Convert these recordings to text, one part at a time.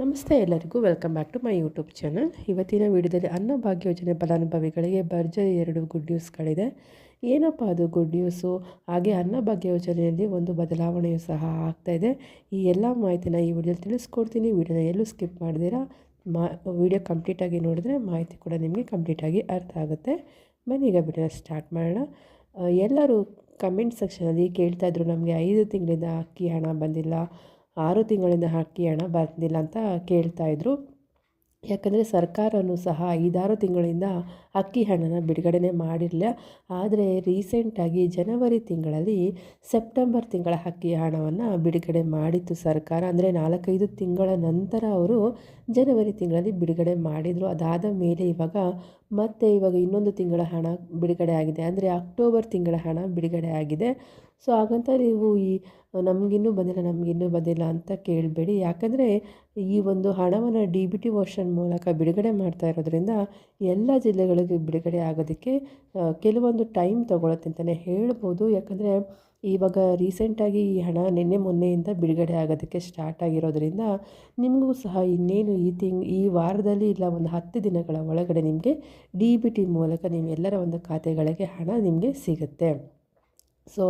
ನಮಸ್ತೆ ಎಲ್ಲರಿಗೂ, welcome back to my YouTube channel. ಇವತ್ತಿನ ವಿಡಿಯೋದಲ್ಲಿ ಅನ್ನಭಾಗ್ಯ ಯೋಜನೆ ಫಲಾನುಭವಿಗಳಿಗೆ ಭರ್ಜರಿ ಎರಡು ಗುಡ್ ನ್ಯೂಸ್ಗಳಿದೆ ಏನಪ್ಪ ಅದು ಗುಡ್ ನ್ಯೂಸು? ಹಾಗೆ ಅನ್ನಭಾಗ್ಯ ಯೋಜನೆಯಲ್ಲಿ ಒಂದು ಬದಲಾವಣೆಯು ಸಹ ಆಗ್ತಾ ಇದೆ. ಈ ಎಲ್ಲ ಮಾಹಿತಿನ ಈ ವಿಡಿಯೋದಲ್ಲಿ ತಿಳಿಸ್ಕೊಡ್ತೀನಿ. ವಿಡಿಯೋನ ಎಲ್ಲೂ ಸ್ಕಿಪ್ ಮಾಡಿದಿರಾ? ಮಾ, ವಿಡಿಯೋ ಕಂಪ್ಲೀಟಾಗಿ ನೋಡಿದ್ರೆ ಮಾಹಿತಿ ಕೂಡ ನಿಮಗೆ ಕಂಪ್ಲೀಟಾಗಿ ಅರ್ಥ ಆಗುತ್ತೆ. ಬನ್ನಿ, ಈಗ ವಿಡಿಯೋನ ಸ್ಟಾರ್ಟ್ ಮಾಡೋಣ. ಎಲ್ಲರೂ ಕಮೆಂಟ್ ಸೆಕ್ಷನಲ್ಲಿ ಕೇಳ್ತಾಯಿದ್ರು ನಮಗೆ ಐದು ತಿಂಗಳಿಂದ ಅಕ್ಕಿ ಹಣ ಬಂದಿಲ್ಲ. ಆರು ತಿಂಗಳಿಂದ ಅಕ್ಕಿ ಹಣ ಬಂದಿಲ್ಲ ಅಂತ ಕೇಳ್ತಾಯಿದ್ರು ಯಾಕಂದರೆ ಸರ್ಕಾರವೂ ಸಹ ಐದಾರು ತಿಂಗಳಿಂದ ಅಕ್ಕಿ ಹಣನ ಬಿಡುಗಡೆನೇ ಮಾಡಿರಲಿಲ್ಲ. ಆದರೆ ರೀಸೆಂಟಾಗಿ ಜನವರಿ ತಿಂಗಳಲ್ಲಿ ಸೆಪ್ಟೆಂಬರ್ ತಿಂಗಳ ಅಕ್ಕಿ ಹಣವನ್ನು ಬಿಡುಗಡೆ ಮಾಡಿತ್ತು ಸರ್ಕಾರ. ಅಂದರೆ ನಾಲ್ಕೈದು ತಿಂಗಳ ನಂತರ ಅವರು ಜನವರಿ ತಿಂಗಳಲ್ಲಿ ಬಿಡುಗಡೆ ಮಾಡಿದರು. ಅದಾದ ಮೇಲೆ ಇವಾಗ ಮತ್ತೆ ಇವಾಗ ಇನ್ನೊಂದು ತಿಂಗಳ ಹಣ ಬಿಡುಗಡೆ ಆಗಿದೆ. ಅಂದರೆ ಅಕ್ಟೋಬರ್ ತಿಂಗಳ ಹಣ ಬಿಡುಗಡೆ ಆಗಿದೆ. ಸೊ ಹಾಗಂತ ನೀವು ಈ, ನಮಗಿನ್ನೂ ಬಂದಿಲ್ಲ ನಮಗಿನ್ನೂ ಬಂದಿಲ್ಲ ಅಂತ ಕೇಳಬೇಡಿ. ಯಾಕಂದರೆ ಈ ಒಂದು ಹಣವನ್ನು ಡಿ ಬಿ ಟಿ ವರ್ಷನ್ ಮೂಲಕ ಬಿಡುಗಡೆ ಮಾಡ್ತಾ ಇರೋದ್ರಿಂದ ಎಲ್ಲ ಜಿಲ್ಲೆಗಳಿಗೆ ಬಿಡುಗಡೆ ಆಗೋದಕ್ಕೆ ಕೆಲವೊಂದು ಟೈಮ್ ತೊಗೊಳತ್ತೆ ಅಂತಲೇ ಹೇಳ್ಬೋದು. ಯಾಕಂದರೆ ಇವಾಗ ರೀಸೆಂಟಾಗಿ ಈ ಹಣ ನಿನ್ನೆ ಮೊನ್ನೆಯಿಂದ ಬಿಡುಗಡೆ ಆಗೋದಕ್ಕೆ ಸ್ಟಾರ್ಟ್ ಆಗಿರೋದ್ರಿಂದ ನಿಮಗೂ ಸಹ ಇನ್ನೇನು ಈ ತಿಂಗ್, ಈ ವಾರದಲ್ಲಿ ಇಲ್ಲ, ಒಂದು ಹತ್ತು ದಿನಗಳ ಒಳಗಡೆ ನಿಮಗೆ ಡಿ ಬಿ ಟಿ ಮೂಲಕ ನಿಮ್ಮೆಲ್ಲರ ಒಂದು ಖಾತೆಗಳಿಗೆ ಹಣ ನಿಮಗೆ ಸಿಗುತ್ತೆ. ಸೊ,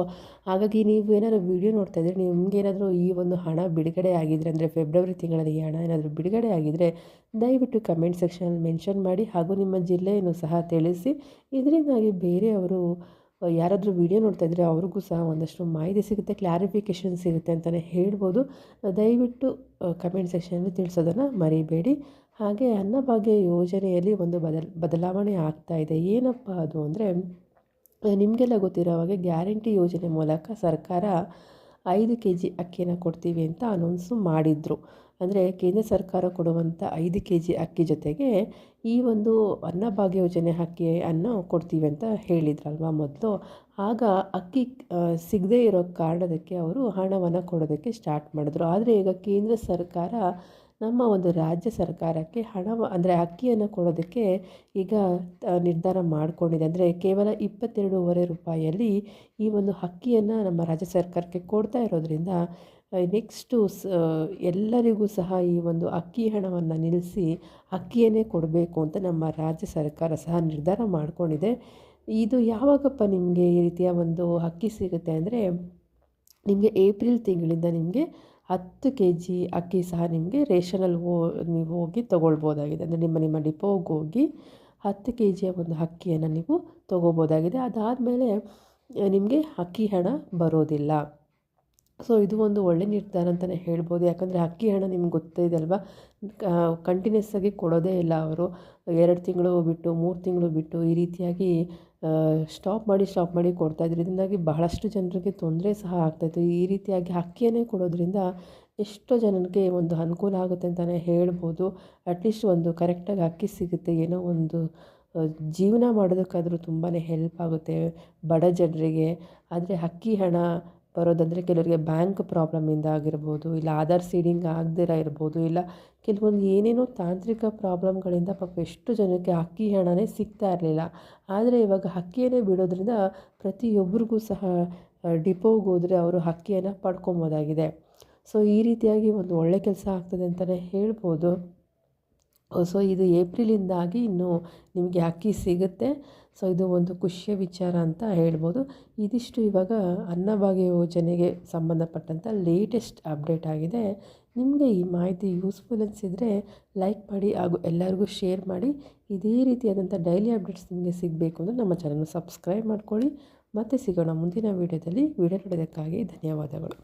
ಹಾಗಾಗಿ ನೀವು ಏನಾದರೂ ವೀಡಿಯೋ ನೋಡ್ತಾ ಇದ್ದರೆ ನಿಮಗೇನಾದರೂ ಈ ಒಂದು ಹಣ ಬಿಡುಗಡೆ ಆಗಿದ್ರೆ, ಅಂದರೆ ಫೆಬ್ರವರಿ ತಿಂಗಳಲ್ಲಿ ಈ ಹಣ ಏನಾದರೂ ಬಿಡುಗಡೆ ಆಗಿದ್ದರೆ ದಯವಿಟ್ಟು ಕಮೆಂಟ್ ಸೆಕ್ಷನಲ್ಲಿ ಮೆನ್ಷನ್ ಮಾಡಿ, ಹಾಗೂ ನಿಮ್ಮ ಜಿಲ್ಲೆಯನ್ನು ಸಹ ತಿಳಿಸಿ. ಇದರಿಂದಾಗಿ ಬೇರೆಯವರು ಯಾರಾದರೂ ವಿಡಿಯೋ ನೋಡ್ತಾ ಇದ್ದರೆ ಅವ್ರಿಗೂ ಸಹ ಒಂದಷ್ಟು ಮಾಹಿತಿ ಸಿಗುತ್ತೆ ಕ್ಲಾರಿಫಿಕೇಷನ್ ಸಿಗುತ್ತೆ ಅಂತಲೇ ಹೇಳ್ಬೋದು. ದಯವಿಟ್ಟು ಕಮೆಂಟ್ ಸೆಕ್ಷನಲ್ಲಿ ತಿಳಿಸೋದನ್ನು ಮರಿಬೇಡಿ. ಹಾಗೆ ಅನ್ನಭಾಗ್ಯ ಯೋಜನೆಯಲ್ಲಿ ಒಂದು ಬದಲ್, ಬದಲಾವಣೆ ಆಗ್ತಾ ಇದೆ. ಏನಪ್ಪ ಅದು ಅಂದರೆ ನಿಮಗೆಲ್ಲ ಗೊತ್ತಿರೋ ಹಾಗೆ ಗ್ಯಾರಂಟಿ ಯೋಜನೆ ಮೂಲಕ ಸರ್ಕಾರ ಐದು ಕೆ ಜಿ ಅಕ್ಕಿಯನ್ನು ಕೊಡ್ತೀವಿ ಅಂತ ಅನೌನ್ಸು ಮಾಡಿದರು. ಅಂದರೆ ಕೇಂದ್ರ ಸರ್ಕಾರ ಕೊಡುವಂಥ ಐದು ಕೆ ಜಿ ಅಕ್ಕಿ ಜೊತೆಗೆ ಈ ಒಂದು ಅನ್ನಭಾಗ್ಯ ಯೋಜನೆ ಅಕ್ಕಿಯನ್ನು ಕೊಡ್ತೀವಿ ಅಂತ ಹೇಳಿದ್ರಲ್ವಾ ಮೊದಲು. ಆಗ ಅಕ್ಕಿ ಸಿಗದೇ ಇರೋ ಕಾರಣದಕ್ಕೆ ಅವರು ಹಣವನ್ನು ಕೊಡೋದಕ್ಕೆ ಸ್ಟಾರ್ಟ್ ಮಾಡಿದ್ರು. ಆದರೆ ಈಗ ಕೇಂದ್ರ ಸರ್ಕಾರ ನಮ್ಮ ಒಂದು ರಾಜ್ಯ ಸರ್ಕಾರಕ್ಕೆ ಹಣ ಅಂದರೆ ಅಕ್ಕಿಯನ್ನು ಕೊಡೋದಕ್ಕೆ ಈಗ ನಿರ್ಧಾರ ಮಾಡಿಕೊಂಡಿದೆ. ಅಂದರೆ ಕೇವಲ ಇಪ್ಪತ್ತೆರಡೂವರೆ ರೂಪಾಯಿಯಲ್ಲಿ ಈ ಒಂದು ಅಕ್ಕಿಯನ್ನು ನಮ್ಮ ರಾಜ್ಯ ಸರ್ಕಾರಕ್ಕೆ ಕೊಡ್ತಾ ಇರೋದ್ರಿಂದ ನೆಕ್ಸ್ಟು ಸ ಎಲ್ಲರಿಗೂ ಸಹ ಈ ಒಂದು ಅಕ್ಕಿ ಹಣವನ್ನು ನಿಲ್ಲಿಸಿ ಅಕ್ಕಿಯನ್ನೇ ಕೊಡಬೇಕು ಅಂತ ನಮ್ಮ ರಾಜ್ಯ ಸರ್ಕಾರ ಸಹ ನಿರ್ಧಾರ ಮಾಡಿಕೊಂಡಿದೆ. ಇದು ಯಾವಾಗಪ್ಪ ನಿಮಗೆ ಈ ರೀತಿಯ ಒಂದು ಅಕ್ಕಿ ಸಿಗುತ್ತೆ ಅಂದರೆ, ನಿಮಗೆ ಏಪ್ರಿಲ್ ತಿಂಗಳಿಂದ ನಿಮಗೆ ಹತ್ತು ಕೆ ಜಿ ಅಕ್ಕಿ ಸಹ ನಿಮಗೆ ರೇಷನಲ್ಲಿ ಹೋ, ನೀವು ಹೋಗಿ ತೊಗೊಳ್ಬೋದಾಗಿದೆ. ಅಂದರೆ ನಿಮ್ಮ ನಿಮ್ಮ ಡಿಪೋಗೆ ಹೋಗಿ ಹತ್ತು ಕೆ ಜಿಯ ಒಂದು ಅಕ್ಕಿಯನ್ನು ನೀವು ತೊಗೋಬೋದಾಗಿದೆ ಅದಾದಮೇಲೆ ನಿಮಗೆ ಅಕ್ಕಿ ಹಣ ಬರೋದಿಲ್ಲ. ಸೊ ಇದು ಒಂದು ಒಳ್ಳೆ ನಿರ್ಧಾರ ಅಂತಲೇ ಹೇಳ್ಬೋದು. ಯಾಕಂದರೆ ಅಕ್ಕಿ ಹಣ ನಿಮ್ಗೆ ಗೊತ್ತಿದೆ ಅಲ್ವಾ? ಕಂಟಿನ್ಯೂಸ್ ಆಗಿ ಕೊಡೋದೇ ಇಲ್ಲ ಅವರು. ಎರಡು ತಿಂಗಳು ಬಿಟ್ಟು, ಮೂರು ತಿಂಗಳು ಬಿಟ್ಟು ಈ ರೀತಿಯಾಗಿ ಸ್ಟಾಪ್ ಮಾಡಿ ಸ್ಟಾಪ್ ಮಾಡಿ ಕೊಡ್ತಾಯಿದ್ರು ಇದರಿಂದಾಗಿ ಬಹಳಷ್ಟು ಜನರಿಗೆ ತೊಂದರೆ ಸಹ ಆಗ್ತಾಯಿತ್ತು ಈ ರೀತಿಯಾಗಿ ಅಕ್ಕಿಯನ್ನೇ ಕೊಡೋದ್ರಿಂದ ಎಷ್ಟೋ ಜನಕ್ಕೆ ಒಂದು ಅನುಕೂಲ ಆಗುತ್ತೆ ಅಂತಲೇ ಹೇಳ್ಬೋದು. ಅಟ್ಲೀಸ್ಟ್ ಒಂದು ಕರೆಕ್ಟಾಗಿ ಅಕ್ಕಿ ಸಿಗುತ್ತೆ. ಏನೋ ಒಂದು ಜೀವನ ಮಾಡೋದಕ್ಕಾದರೂ ತುಂಬಾ ಹೆಲ್ಪ್ ಆಗುತ್ತೆ ಬಡ ಜನರಿಗೆ. ಆದರೆ ಅಕ್ಕಿ ಹಣ ಬರೋದಂದರೆ ಕೆಲವರಿಗೆ ಬ್ಯಾಂಕ್ ಪ್ರಾಬ್ಲಮಿಂದ ಆಗಿರ್ಬೋದು, ಇಲ್ಲ ಆಧಾರ್ ಸೀಡಿಂಗ್ ಆಗದಿರ ಇರ್ಬೋದು ಇಲ್ಲ ಕೆಲವೊಂದು ಏನೇನೋ ತಾಂತ್ರಿಕ ಪ್ರಾಬ್ಲಮ್ಗಳಿಂದ ಪಾಪ ಎಷ್ಟು ಜನಕ್ಕೆ ಅಕ್ಕಿ ಹಣನೇ ಸಿಗ್ತಾ ಇರಲಿಲ್ಲ. ಆದರೆ ಇವಾಗ ಅಕ್ಕಿಯನ್ನೇ ಬಿಡೋದ್ರಿಂದ ಪ್ರತಿಯೊಬ್ಬರಿಗೂ ಸಹ ಡಿಪೋಗೆ ಹೋದರೆ ಅವರು ಅಕ್ಕಿಯನ್ನು ಪಡ್ಕೊಬೋದಾಗಿದೆ. ಸೊ ಈ ರೀತಿಯಾಗಿ ಒಂದು ಒಳ್ಳೆ ಕೆಲಸ ಆಗ್ತದೆ ಅಂತಲೇ ಹೇಳ್ಬೋದು. ಸೊ ಇದು ಏಪ್ರಿಲಿಂದಾಗಿ ಇನ್ನು ನಿಮಗೆ ಅಕ್ಕಿ ಸಿಗುತ್ತೆ. ಸೊ ಇದು ಒಂದು ಖುಷಿಯ ವಿಚಾರ ಅಂತ ಹೇಳ್ಬೋದು. ಇದಿಷ್ಟು ಇವಾಗ ಅನ್ನಭಾಗ್ಯ ಯೋಜನೆಗೆ ಸಂಬಂಧಪಟ್ಟಂಥ ಲೇಟೆಸ್ಟ್ ಅಪ್ಡೇಟ್ ಆಗಿದೆ. ನಿಮಗೆ ಈ ಮಾಹಿತಿ ಯೂಸ್ಫುಲ್ ಅನಿಸಿದರೆ ಲೈಕ್ ಮಾಡಿ ಹಾಗೂ ಎಲ್ಲರಿಗೂ ಶೇರ್ ಮಾಡಿ. ಇದೇ ರೀತಿಯಾದಂಥ ಡೈಲಿ ಅಪ್ಡೇಟ್ಸ್ ನಿಮಗೆ ಸಿಗಬೇಕು ಅಂದರೆ ನಮ್ಮ ಚಾನಲ್ನ ಸಬ್ಸ್ಕ್ರೈಬ್ ಮಾಡ್ಕೊಳ್ಳಿ. ಮತ್ತೆ ಸಿಗೋಣ ಮುಂದಿನ ವೀಡಿಯೋದಲ್ಲಿ. ವೀಡಿಯೋ ನೋಡೋದಕ್ಕಾಗಿ ಧನ್ಯವಾದಗಳು.